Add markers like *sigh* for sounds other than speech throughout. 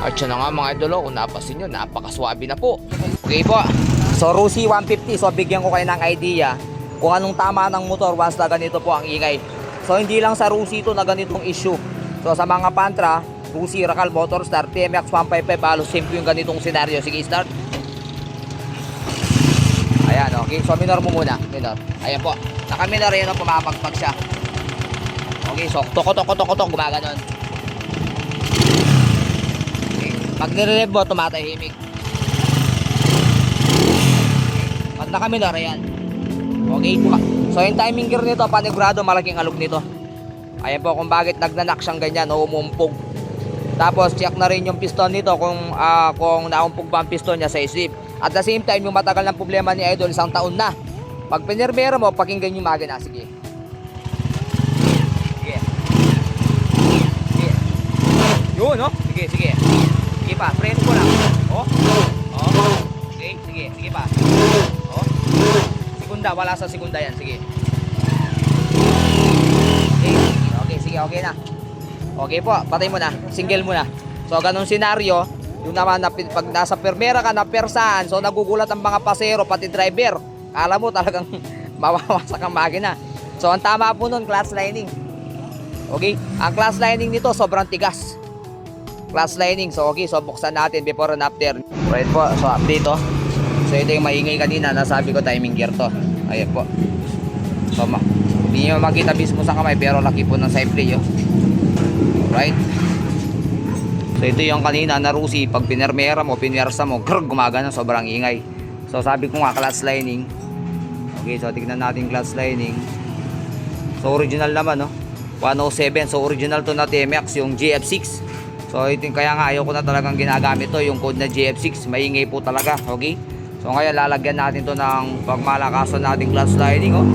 At siya na nga mga idol, oh, kung napasin nyo, napakaswabe na po. Okay po. So Rusi 150, so bigyan ko kayo ng idea kung anong tama ng motor once na ganito po ang ingay. So hindi lang sa Rusi ito na ganitong issue. So sa mga Pantra, Rusi, Racal, Motor Star, TMX 155, halos simple yung ganitong senaryo. Sige, start. Ayan, okay. So minor mo muna. Minor. Ayan po. Naka-minor oh, pumapagpag siya. Okay, so toko toko toko toko gumaganon. Pag nire-rev mo, tumatahimik. Pag naka-minor, ayan. Okay, tuma- so yung timing gear nito, panigurado, malaking alog nito. Ayan po kung bakit nagnanak siyang ganyan o umumpog. Tapos check na rin yung piston nito kung ah, kung naumpog ba ang piston niya sa slip. At the same time, yung matagal ng problema ni Idol, isang taon na. Pag pinermera mo, pakinggan yung magana. Sige. Sige. Sige. Yun, no? Sige, sige. Pa, friend ko lang. Oh. Oh. Okay, sige, sige pa. Oh. Segunda, wala sa segunda yan. Sige. Okay, okay, sige, okay na. Okay po, patay mo na. Single mo na. So, ganong senaryo, yung naman na pag nasa permera ka na persaan, so nagugulat ang mga pasero, pati driver. Kala mo talagang *laughs* mawawasak ang makina. So, ang tama po nun, class lining. Okay? Ang class lining nito, sobrang tigas. Class lining. So, okay. So, buksan natin before and after. Right po. So, update to. So, ito yung maingay kanina. Nasabi ko timing gear to. Ayan po. So, ma hindi nyo makita mismo sa kamay, pero laki po ng side play, oh. Right? So ito yung kanina na Rusi, pag pinermera mo, pinersa mo, grrr, gumagana, sobrang ingay. So sabi ko nga, class lining. Okay, so tignan natin class lining. So original naman, no? 107, so original to na TMX, yung GF6. So ito kaya nga ayaw ko na talagang ginagamit to, yung code na GF6, maingay po talaga, okay? So ngayon lalagyan natin to ng pagmalakasan nating class lining, oh.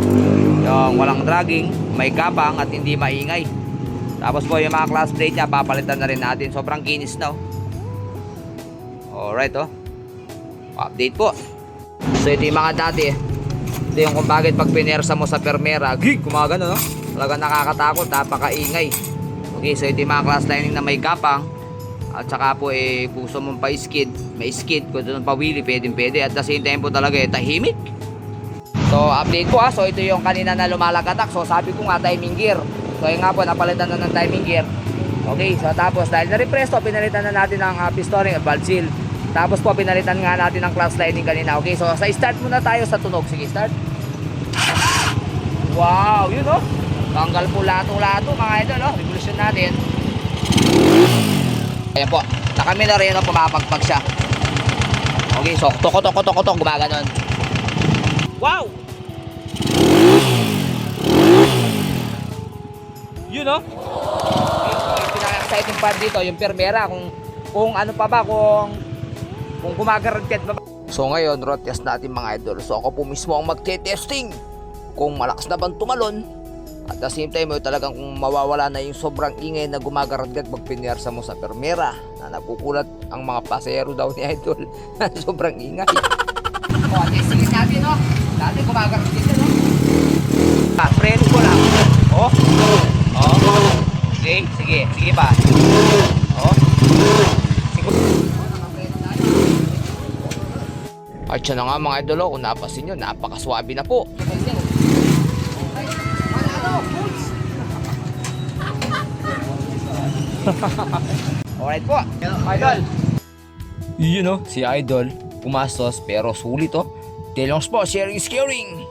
Yung walang dragging, may kapang at hindi maingay. Tapos po yung mga class plate niya, papalitan na rin natin. Sobrang kinis na oh. Alright oh. Update po. So ito yung mga dati. Ito yung kung bakit pag pinersa mo sa permera, gig, kumagano no? Talagang nakakatakot, napakaingay. Okay, so ito yung mga class lining na may kapang. At saka po eh, gusto mong pa-skid, may skid. Kung gusto mong pa-wheelie, pwede. At the same time po talaga eh, tahimik. So, update ko ha. So, ito yung kanina na lumalagatak. So, sabi ko nga timing gear. So, yun nga po, napalitan na ng timing gear. Okay, so tapos dahil na-repress to, pinalitan na natin ng uh, piston at valve seal. Tapos po, pinalitan nga natin ng clutch lining kanina. Okay, so sa start muna tayo sa tunog. Sige, start. Wow, yun oh. Tanggal po lato-lato mga idol, oh. Revolution natin. Ayan po. Nakami na rin, oh, pumapagpag siya. Okay, so toko toko toko toko gumaganon. Wow! Yun oh. Okay, yung pinaka-exciting part dito, yung permera, kung kung ano pa ba, kung kung gumagarantid pa ba. So ngayon, road test natin mga idol. So ako po mismo ang magte-testing kung malakas na bang tumalon. At the same time, talagang kung mawawala na yung sobrang ingay na gumagarantid pag pinersa mo sa permera na nagugulat ang mga pasero daw ni idol *laughs* na sobrang ingay. O, testingin natin, no? Dati gumagarantid yun, no? Ah, preno ko lang. Oh. Oh. Okay, sige. Sige pa. Oh. Siguro. At siya na nga mga idol, oh, kung napasin nyo, napakaswabe na po. *laughs* Alright po, idol. Yun know, si idol, pumastos pero sulit oh. Telongs po, sharing is caring.